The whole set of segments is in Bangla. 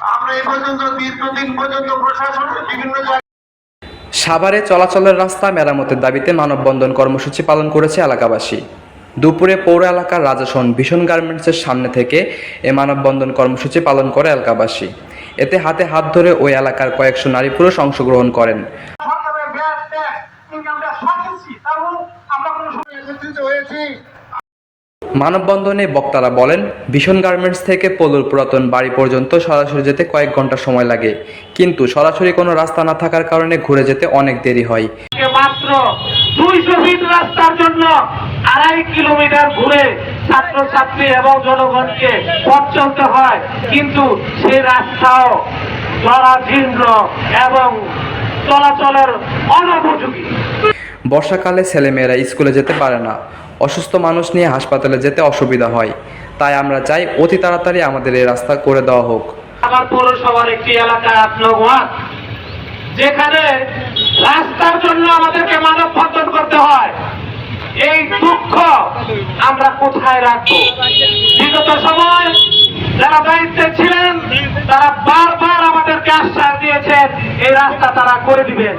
আমরা এই পর্যন্ত দীর্ঘদিন পর্যন্ত প্রশাসনের বিভিন্ন সাভারে চলাচলের রাস্তা মেরামতের দাবিতে মানববন্ধন কর্মসূচি পালন করেছে এলাকাবাসী। দুপুরে পৌর এলাকার রাজাসন ভীষণ গার্মেন্টসের সামনে থেকে এ মানববন্ধন কর্মসূচি পালন করে এলাকাবাসী। এতে হাতে হাত ধরে ওই এলাকার কয়েকশো নারী পুরুষ অংশগ্রহণ করেন। আমরা কোনো সময় একত্রিত হয়েছি মানববন্ধনে বক্তারা বলেন ভীষণ গার্মেন্টস থেকে পলুর পুরাতন বাড়ি পর্যন্ত সরাসরি যেতে কয়েক ঘণ্টা সময় লাগে। কিন্তু সরাসরি কোনো রাস্তা না থাকার কারণে ঘুরে যেতে অনেক দেরি হয়। মাত্র দুইশো ফিট রাস্তার জন্য আড়াই কিলোমিটার ঘুরে ছাত্রছাত্রী এবং জনগণকে পথ চলতে হয়। কিন্তু সেই রাস্তাও জরাজীর্ণ এবং চলাচলের অনুপযোগী বর্ষাকালে ছেলেমেয়েরা স্কুলে যেতে পারে না। অসুস্থ মানুষ নিয়ে হাসপাতালে যেতে অসুবিধা হয়। তাই আমরা চাই অতি তাড়াতাড়ি আমাদের এই রাস্তা করে দেওয়া হোক। আমার পৌরসভার একটি নং যেখানে রাস্তার জন্য আমাদেরকে মানব বন্ধন করতে হয়। এই দুঃখ আমরা কোথায় রাখব? বিগত সময় যারা দায়িত্বে ছিলেন, তারা বারবার আমাদেরকে আশ্বাস দিয়েছেন, এই রাস্তা তারা করে দিবেন।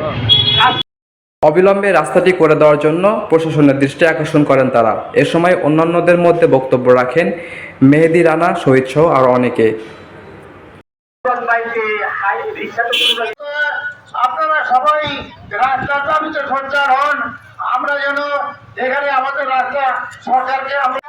অবিলম্বে রাস্তাটি করে দেওয়ার জন্য প্রশাসনের দৃষ্টি আকর্ষণ করেন তারা। এ সময় অন্যান্যদের মধ্যে বক্তব্য রাখেন মেহেদি রানা, শহীদ সহ আরও অনেকে। আপনারা সবাই হন। আমরা যেন এখানে আমাদের রাস্তা সরকারকে আমরা